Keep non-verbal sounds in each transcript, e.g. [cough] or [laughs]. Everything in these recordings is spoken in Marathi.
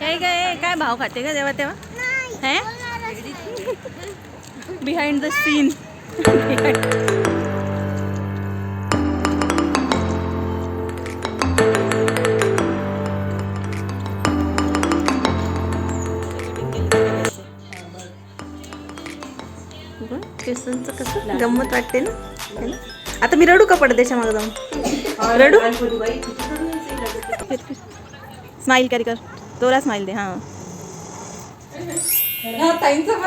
काय काय काय भाव खाते का तेव्हा तेव्हा? हे? बिहाइंड द सीन केसांचं कसं गंमत वाटते ना? है ना? आता मी रडू का पडदेशा मागं जाऊन? रडू? स्माइल करी कर. तोरा स्माइल दे हां.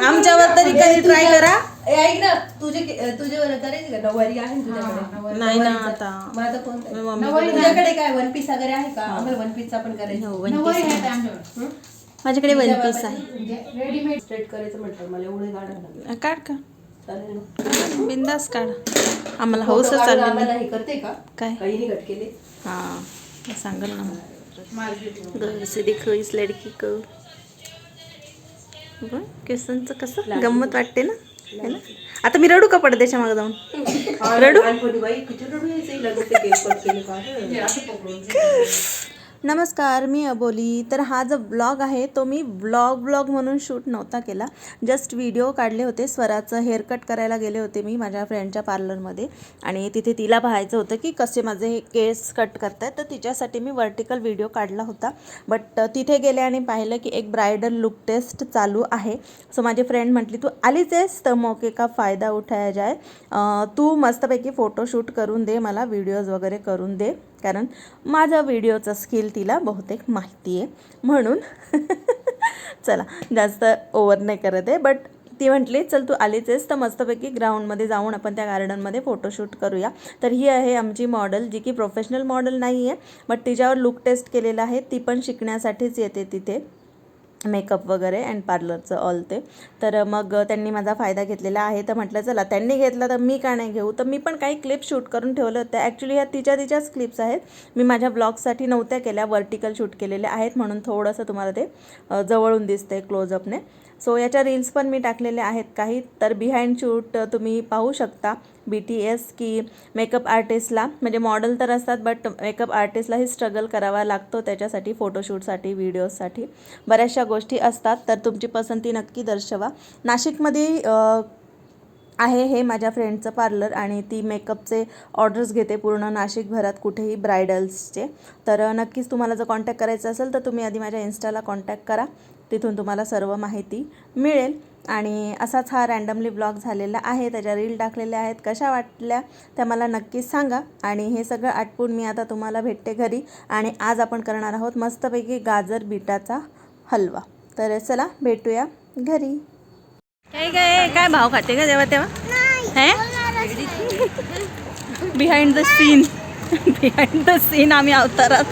आमच्यावर तरी कधी ट्राय करा. ऐक ना तुझे तुझे करायची का? नऊवारी आहे ना तुझ्याकडे? नाही ना आता. तुझ्याकडे काय? वन पीस वगैरे आहे का? आम्हाला वन पीसचा पण करायचं. हो. माझ्याकडे वन पीस आहे. स्ट्रेट करायचं म्हटलं. मला एवढे गाडा काढ का? बिंदास काढ. आम्हाला हौसच चालली हे करते का? काय? काही नाही कट केले. हाँ. सांगल ना. घर से दिखो इस लड़की को. केसांचं कसं? गंमत वाटते ना? है ना? आता मी रडू का पडदेशा मागं जाऊन? रडू? [laughs] नमस्कार मी अबोली. तर हा जो ब्लॉग आहे तो मी ब्लॉग ब्लॉग म्हणून शूट नव्हता केला. जस्ट व्हिडिओ काढले होते. स्वराचं हेअरकट करायला गेले होते मी माझ्या फ्रेंडच्या पार्लरमध्ये आणि तिथे तिला पाहायचं होतं की कसे माझे हे केस कट करतायत. तर तिच्यासाठी मी वर्टिकल व्हिडिओ काढला होता. बट तिथे गेले आणि पाहिलं की एक ब्रायडल लुक टेस्ट चालू आहे. सो माझी फ्रेंड म्हटली तू आलीच आहेस तर मौके का फायदा उठाया जाय. तू मस्तपैकी फोटोशूट करून दे मला व्हिडिओज वगैरे करून दे. कारण माझा व्हिडिओचं स्किल तिला बहुतेक माहिती आहे. म्हणून [laughs] चला जास्त ओवर नाही करत आहे. बट ती म्हटली चल तू आलीच आहेस तर मस्तपैकी ग्राउंडमध्ये जाऊन आपण त्या गार्डनमध्ये फोटोशूट करूया. तर ही आहे आमची मॉडेल जी की प्रोफेशनल मॉडेल नाही आहे बट तिच्यावर लुक टेस्ट केलेला आहे. ती पण शिकण्यासाठीच येते तिथे. मेकअप वगैरे अँड पार्लरचं ऑल ते. तर मग त्यांनी माझा फायदा घेतलेला आहे. तर म्हटलं चला त्यांनी घेतला तर मी का नाही घेऊ? तर मी पण काही क्लिप शूट करून ठेवलं होतं. ॲक्च्युली ह्या तिच्या तिच्याच क्लिप्स आहेत. मी माझ्या ब्लॉगसाठी नव्हत्या केल्या वर्टिकल शूट केलेल्या आहेत. म्हणून थोडंसं तुम्हाला ते जवळून दिसते क्लोजअपने सो याच्या रील्स पण मी टाकलेल्या आहेत काही. तर बिहाइंड शूट तुम्ही पाहू शकता. बी टी एस की मेकअप आर्टिस्टला म्हणजे मॉडेल तर असतात बट मेकअप आर्टिस्टलाही स्ट्रगल करावा लागतो त्याच्यासाठी फोटोशूटसाठी व्हिडिओजसाठी बऱ्याचशा गोष्टी असतात तर तुमची पसंती नक्की दर्शवा. नाशिकमध्ये आहे हे माझ्या फ्रेंडचं पार्लर आणि ती मेकअपचे ऑर्डर्स घेते पूर्ण नाशिकभरात कुठेही ब्रायडल्सचे तर नक्कीच तुम्हाला जर कॉन्टॅक्ट करायचं असेल तर तुम्ही आधी माझ्या इन्स्टाला कॉन्टॅक्ट करा. तिथून तुम्हाला सर्व माहिती मिळेल. आणि असाच हा रँडमली ब्लॉग झालेला आहे. त्याच्या रील टाकलेल्या आहेत. कशा वाटल्या त्या मला नक्कीच सांगा. आणि हे सगळं आटपून मी आता तुम्हाला भेटते घरी. आणि आज आपण करणार आहोत मस्तपैकी गाजर बीटाचा हलवा. तर चला भेटूया घरी. काय काय काय भाव खाते का तेव्हा तेव्हा? हे? Behind the scene behind the scene आम्ही अवतारात.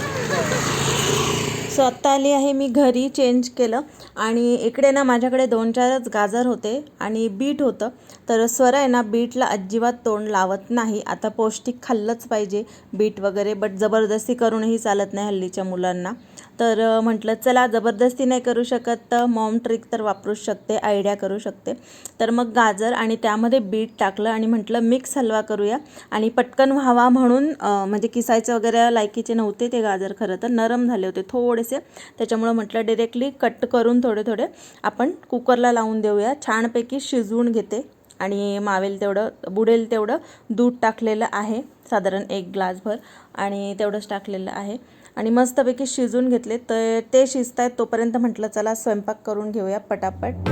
सो आत्ता आली आहे मी घरी चेंज केलं. आणि इकडे ना माझ्याकडे दोन चारच गाजर होते आणि बीट होतं. तर स्वर आहे ना बीटला अजिबात तोंड लावत नाही. आता पौष्टिक खाल्लंच पाहिजे बीट वगैरे बट जबरदस्ती करूनही चालत नाही हल्लीच्या मुलांना. तर म्हटलं चला जबरदस्ती नाही करू शकत तर मॉम ट्रिक तर वापरूच शकते आयडिया करू शकते. तर मग गाजर आणि त्यामध्ये बीट टाकलं आणि म्हटलं मिक्स हलवा करूया. आणि पटकन व्हावा म्हणून म्हणजे किसायचं वगैरे लायकीचे नव्हते ते गाजर खरं तर नरम झाले होते थोडे थोडेसे त्याच्यामुळं म्हटलं डिरेक्टली कट करून थोडे थोडे आपण कुकरला लावून देऊया. छानपैकी शिजवून घेते. आणि मावेल तेवढं बुडेल तेवढं दूध टाकलेलं आहे. साधारण एक ग्लासभर. आणि तेवढंच टाकलेलं आहे. आणि मस्तपैकी शिजून घेतले. तर ते शिजत आहेत तोपर्यंत म्हटलं चला स्वयंपाक करून घेऊया पटापट.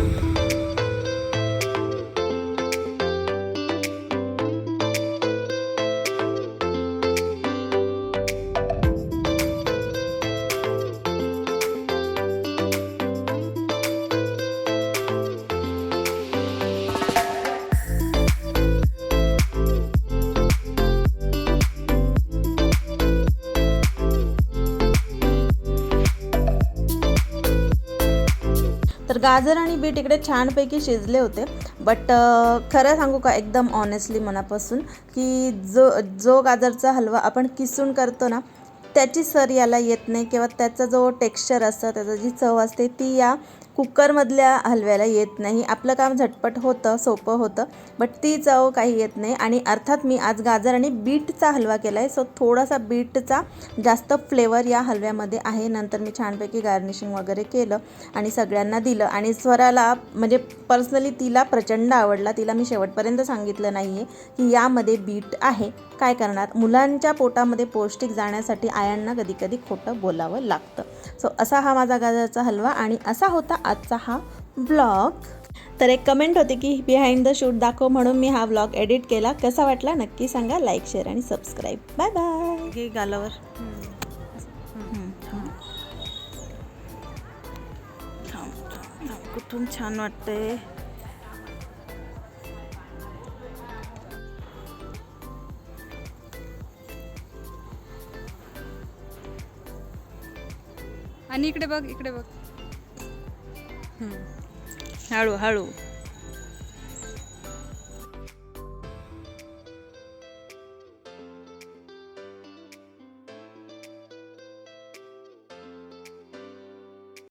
तर गाजर आणि बीट इकडे छानपैकी शिजले होते. बट खरं सांगू का एकदम ऑनेस्टली मनापासून की जो जो गाजरचा हलवा आपण किसून करतो ना त्याची सर याला येत नाही किंवा त्याचा जो टेक्स्चर असतं त्याचा जी चव असते ती या कुकरमधल्या हलव्याला येत नाही. आपलं काम झटपट होतं सोपं होतं बट ती चव काही येत नाही. आणि अर्थात मी आज गाजर आणि बीटचा हलवा केला आहे सो थोडासा बीटचा जास्त फ्लेवर या हलव्यामध्ये आहे. नंतर मी छानपैकी गार्निशिंग वगैरे केलं आणि सगळ्यांना दिलं. आणि स्वराला म्हणजे पर्सनली तिला प्रचंड आवडला. तिला मी शेवटपर्यंत सांगितलं नाही आहे की यामध्ये बीट आहे. काय करणार? मुलांच्या पोटामध्ये पौष्टिक जाण्यासाठी आयांना कधी कधी खोटं बोलावं लागतं. सो असा हा माझा गाजरचा हलवा आणि असा होता आजचा हा ब्लॉग. तर एक कमेंट होती की बिहाइंड द शूट दाखव म्हणून मी हा व्लॉग एडिट केला. कसा वाटला नक्की सांगा. लाईक शेअर आणि सबस्क्राईब बाय बाय हे गालावर. कुठून छान वाटतंय? आणि इकडे बघ इकडे बघ. हळू हळू.